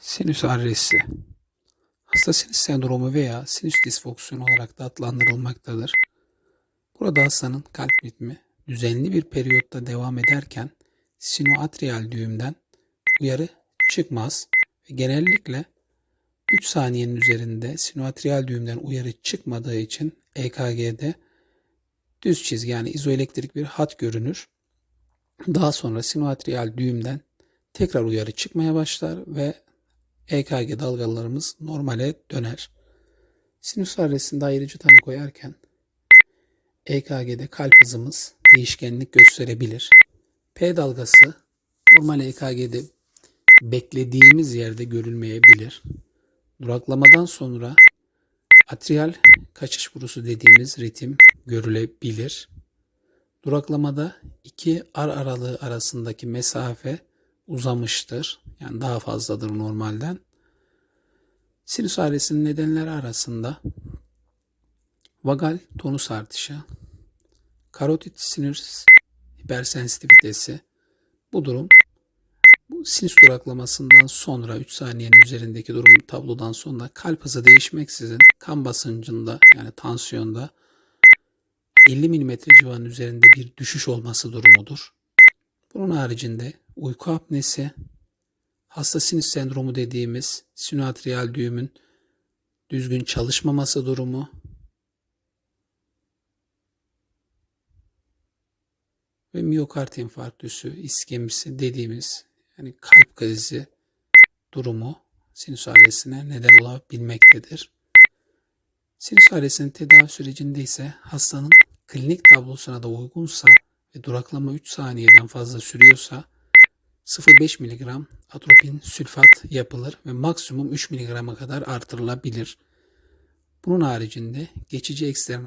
Sinüs arresi. Hasta sinüs sendromu veya sinüs disfonksiyonu olarak da adlandırılmaktadır. Burada hastanın kalp ritmi düzenli bir periyotta devam ederken sinoatriyal düğümden uyarı çıkmaz ve genellikle 3 saniyenin üzerinde sinoatriyal düğümden uyarı çıkmadığı için EKG'de düz çizgi yani izoelektrik bir hat görünür. Daha sonra sinoatriyal düğümden tekrar uyarı çıkmaya başlar ve EKG dalgalarımız normale döner. Sinüs arresinde ayrıcı tanı koyarken EKG'de kalp hızımız değişkenlik gösterebilir. P dalgası normal EKG'de beklediğimiz yerde görülmeyebilir. Duraklamadan sonra atrial kaçış borusu dediğimiz ritim görülebilir. Duraklamada iki ar aralığı arasındaki mesafe uzamıştır. Yani daha fazladır normalden. Sinüs ağrısının nedenleri arasında vagal tonus artışı, karotit sinüs hipersensitivitesi bu durum bu sinüs duraklamasından sonra 3 saniyenin üzerindeki durum tablodan sonra kalp hızı değişmeksizin kan basıncında yani tansiyonda 50 mm civarının üzerinde bir düşüş olması durumudur. Bunun haricinde uyku apnesi, hasta sinüs sendromu dediğimiz sinoatriyal düğümün düzgün çalışmaması durumu ve miyokard infarktüsü, iskemisi dediğimiz yani kalp krizi durumu sinüs arresine neden olabilmektedir. Sinüs arresinin tedavi sürecinde ise hastanın klinik tablosuna da uygunsa ve duraklama 3 saniyeden fazla sürüyorsa 0,5 mg atropin sülfat yapılır ve maksimum 3 mg'a kadar artırılabilir. Bunun haricinde geçici ekstern